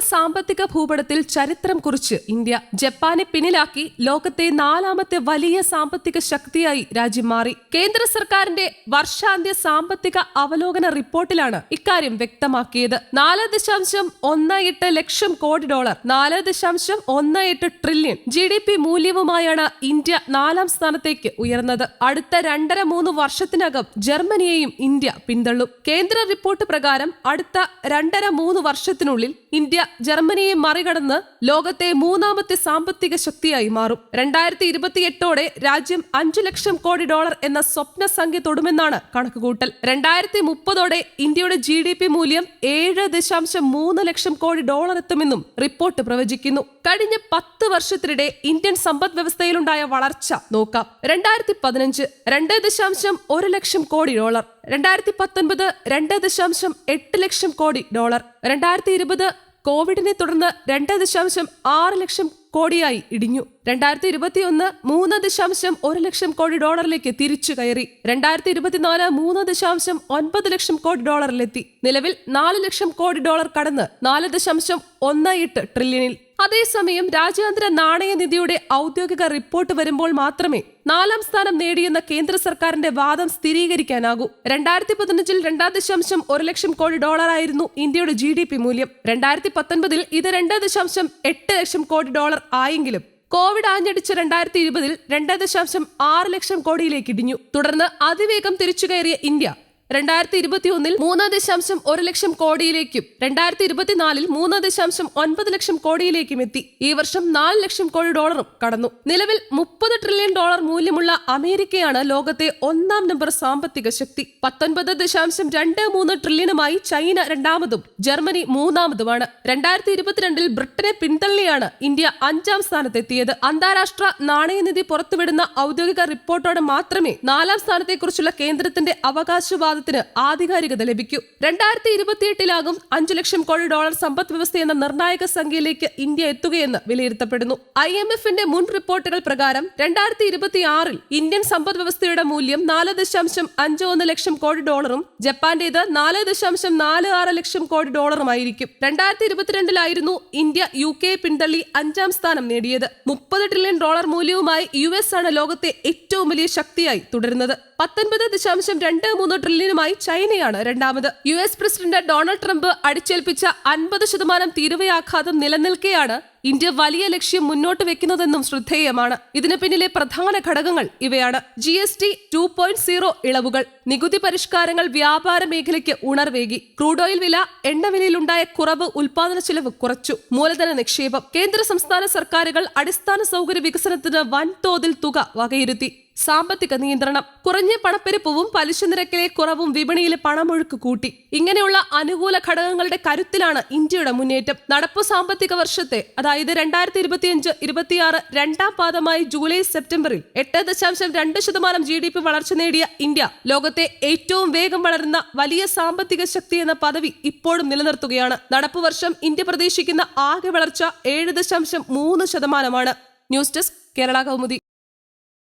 സാമ്പത്തിക ഭൂപടത്തിൽ ചരിത്രം കുറിച്ച് ഇന്ത്യ ജപ്പാനെ പിന്നിലാക്കി ലോകത്തെ നാലാമത്തെ വലിയ സാമ്പത്തിക ശക്തിയായി രാജ്യം മാറി. കേന്ദ്ര സർക്കാരിന്റെ വർഷാന്ത്യ സാമ്പത്തിക അവലോകന റിപ്പോർട്ടിലാണ് ഇക്കാര്യം വ്യക്തമാക്കിയത്. നാല് ദശാംശം ഒന്ന് എട്ട് ലക്ഷം കോടി ഡോളർ നാല് ദശാംശം ഒന്ന് എട്ട് ട്രില്യൺ ജി ഡി പി മൂല്യവുമായാണ് ഇന്ത്യ നാലാം സ്ഥാനത്തേക്ക് ഉയർന്നത്. അടുത്ത രണ്ടര മൂന്ന് വർഷത്തിനകം ജർമ്മനിയെയും ഇന്ത്യ പിന്തള്ളും. കേന്ദ്ര റിപ്പോർട്ട് പ്രകാരം അടുത്ത രണ്ടര മൂന്ന് വർഷത്തിനുള്ളിൽ ഇന്ത്യ ജർമ്മനിയെ മറികടന്ന് ലോകത്തെ മൂന്നാമത്തെ സാമ്പത്തിക ശക്തിയായി മാറും. രണ്ടായിരത്തി ഇരുപത്തിയെട്ടോടെ രാജ്യം അഞ്ചു ലക്ഷം കോടി ഡോളർ എന്ന സ്വപ്ന സംഖ്യ തൊടുമെന്നാണ് കണക്കുകൂട്ടൽ. രണ്ടായിരത്തി മുപ്പതോടെ ഇന്ത്യയുടെ ജി ഡി പി മൂല്യം ഏഴ് ദശാംശം മൂന്ന് ലക്ഷം കോടി ഡോളർ എത്തുമെന്നും റിപ്പോർട്ട് പ്രവചിക്കുന്നു. കഴിഞ്ഞ പത്ത് വർഷത്തിനിടെ ഇന്ത്യൻ സമ്പദ് വ്യവസ്ഥയിലുണ്ടായ വളർച്ച നോക്കാം. രണ്ടായിരത്തി പതിനഞ്ച് രണ്ട് ദശാംശം ഒരു ലക്ഷം കോടി ഡോളർ. രണ്ടായിരത്തി പത്തൊൻപത് രണ്ട് ദശാംശം എട്ട് ലക്ഷം കോടി ഡോളർ. രണ്ടായിരത്തി ഇരുപത് കോവിഡിനെ തുടർന്ന് രണ്ട് ദശാംശം ആറ് ലക്ഷം കോടിയായി ഇടിഞ്ഞു. രണ്ടായിരത്തി ഇരുപത്തിയൊന്ന് മൂന്ന് ദശാംശം ഒരു ലക്ഷം കോടി ഡോളറിലേക്ക് തിരിച്ചു കയറി. രണ്ടായിരത്തി ഇരുപത്തിനാല് മൂന്ന് ദശാംശം ഒൻപത് ലക്ഷം കോടി ഡോളറിലെത്തി. നിലവിൽ നാല് ലക്ഷം കോടി ഡോളർ കടന്ന് നാല് ദശാംശം ഒന്ന് എട്ട് ട്രില്യണിൽ. അതേസമയം രാജ്യാന്തര നാണയനിധിയുടെ ഔദ്യോഗിക റിപ്പോർട്ട് വരുമ്പോൾ മാത്രമേ നാലാം സ്ഥാനം നേടിയെന്ന കേന്ദ്ര സർക്കാരിന്റെ വാദം സ്ഥിരീകരിക്കാനാകൂ. രണ്ടായിരത്തി പതിനഞ്ചിൽ രണ്ടാം ദശാംശം ഒരു ലക്ഷം കോടി ഡോളറായിരുന്നു ഇന്ത്യയുടെ ജി ഡി പി മൂല്യം. രണ്ടായിരത്തി പത്തൊൻപതിൽ ഇത് രണ്ട് ദശാംശം എട്ട് ലക്ഷം കോടി ഡോളർ ആയെങ്കിലും കോവിഡ് ആഞ്ഞടിച്ച രണ്ടായിരത്തി ഇരുപതിൽ രണ്ട് ദശാംശം ആറ് ലക്ഷം കോടിയിലേക്ക് ഇടിഞ്ഞു. തുടർന്ന് അതിവേഗം തിരിച്ചുകയറിയ ഇന്ത്യ രണ്ടായിരത്തി ഇരുപത്തിയൊന്നിൽ മൂന്ന് ദശാംശം ഒരു ലക്ഷം കോടിയിലേക്കും രണ്ടായിരത്തി ഇരുപത്തിനാലിൽ മൂന്ന് ദശാംശം ഒൻപത് ലക്ഷം കോടിയിലേക്കും എത്തി. ഈ വർഷം നാല് ലക്ഷം കോടി ഡോളറും കടന്നു. നിലവിൽ മുപ്പത് ട്രില്യൺ ഡോളർ മൂല്യമുള്ള അമേരിക്കയാണ് ലോകത്തെ ഒന്നാം നമ്പർ സാമ്പത്തിക ശക്തി. പത്തൊൻപത് ദശാംശം രണ്ട് മൂന്ന് ട്രില്യണുമായി ചൈന രണ്ടാമതും ജർമ്മനി മൂന്നാമതുമാണ്. രണ്ടായിരത്തി ഇരുപത്തിരണ്ടിൽ ബ്രിട്ടനെ പിന്തള്ളിയാണ് ഇന്ത്യ അഞ്ചാം സ്ഥാനത്തെത്തിയത്. അന്താരാഷ്ട്ര നാണയനിധി പുറത്തുവിടുന്ന ഔദ്യോഗിക റിപ്പോർട്ടോടെ മാത്രമേ നാലാം സ്ഥാനത്തെക്കുറിച്ചുള്ള കേന്ദ്രത്തിന്റെ അവകാശവാദത്തിന് ആധികാരികത ലഭിക്കൂ. രണ്ടായിരത്തി ഇരുപത്തിയെട്ടിലാകും അഞ്ചു ലക്ഷം കോടി ഡോളർ സമ്പദ് വ്യവസ്ഥ എന്ന നിർണായക സംഖ്യയിലേക്ക് ഇന്ത്യ എത്തുകയെന്ന് വിലയിരുത്തപ്പെടുന്നു. ഐ എം എഫിന്റെ മുൻ റിപ്പോർട്ടുകൾ പ്രകാരം രണ്ടായിരത്തി ഇരുപത്തിയാറിൽ ഇന്ത്യൻ സമ്പദ് വ്യവസ്ഥയുടെ മൂല്യം നാല് ദശാംശം അഞ്ച് ഒന്ന് ലക്ഷം കോടി ഡോളറും ജപ്പാന്റേത് നാല് ദശാംശം നാല് ആറ് ലക്ഷം കോടി ഡോളറുമായിരിക്കും. രണ്ടായിരത്തി ഇരുപത്തിരണ്ടിലായിരുന്നു ഇന്ത്യ യു കെ പിന്തള്ളി അഞ്ചാം സ്ഥാനം നേടിയത്. മുപ്പത് ട്രില്യൺ ഡോളർ മൂല്യവുമായി യു എസ് ആണ് ലോകത്തെ ഏറ്റവും വലിയ ശക്തിയായി തുടരുന്നത്. പത്തൊൻപത് ദശാംശം രണ്ട് മൂന്ന് ട്രില്യനുമായി ചൈനയാണ് രണ്ടാമത്. U S president Donald Trump അടിച്ചേൽപ്പിച്ച അൻപത് ശതമാനം തീരുവയാഘാതം നിലനിൽക്കെയാണ് ഇന്ത്യ വലിയ ലക്ഷ്യം മുന്നോട്ട് വെക്കുന്നതെന്നും ശ്രദ്ധേയമാണ്. ഇതിന് പിന്നിലെ പ്രധാന ഘടകങ്ങൾ ഇവയാണ്. G S T two point zero ഇളവുകൾ നികുതി പരിഷ്കാരങ്ങൾ വ്യാപാര മേഖലയ്ക്ക് ഉണർവേകി ക്രൂഡ് ഓയിൽ വില എണ്ണവിലയിലുണ്ടായ കുറവ് ഉൽപാദന ചെലവ് കുറച്ചു മൂലധന നിക്ഷേപം കേന്ദ്ര സംസ്ഥാന സർക്കാരുകൾ അടിസ്ഥാന സൗകര്യ വികസനത്തിന് വൻതോതിൽ തുക വകയിരുത്തി. സാമ്പത്തിക നിയന്ത്രണം കുറഞ്ഞ പണപ്പെരുപ്പവും പലിശ നിരക്കിലെ കുറവും വിപണിയിലെ പണമൊഴുക്ക് കൂട്ടി. ഇങ്ങനെയുള്ള അനുകൂല ഘടകങ്ങളുടെ കരുത്തിലാണ് ഇന്ത്യയുടെ മുന്നേറ്റം. നടപ്പു സാമ്പത്തിക വർഷത്തെ അതായത് രണ്ടായിരത്തി ഇരുപത്തിയഞ്ച് ഇരുപത്തിയാറ് രണ്ടാം പാദമായി ജൂലൈ സെപ്റ്റംബറിൽ എട്ട് ദശാംശം രണ്ട് ശതമാനം ജി ഡി പി വളർച്ച നേടിയ ഇന്ത്യ ലോകത്തെ ഏറ്റവും വേഗം വളരുന്ന വലിയ സാമ്പത്തിക ശക്തി എന്ന പദവി ഇപ്പോഴും നിലനിർത്തുകയാണ്. നടപ്പു വർഷം ഇന്ത്യ പ്രതീക്ഷിക്കുന്ന ആകെ വളർച്ച ഏഴ് ദശാംശം മൂന്ന് ശതമാനമാണ്. News desk Kerala Kaumudi.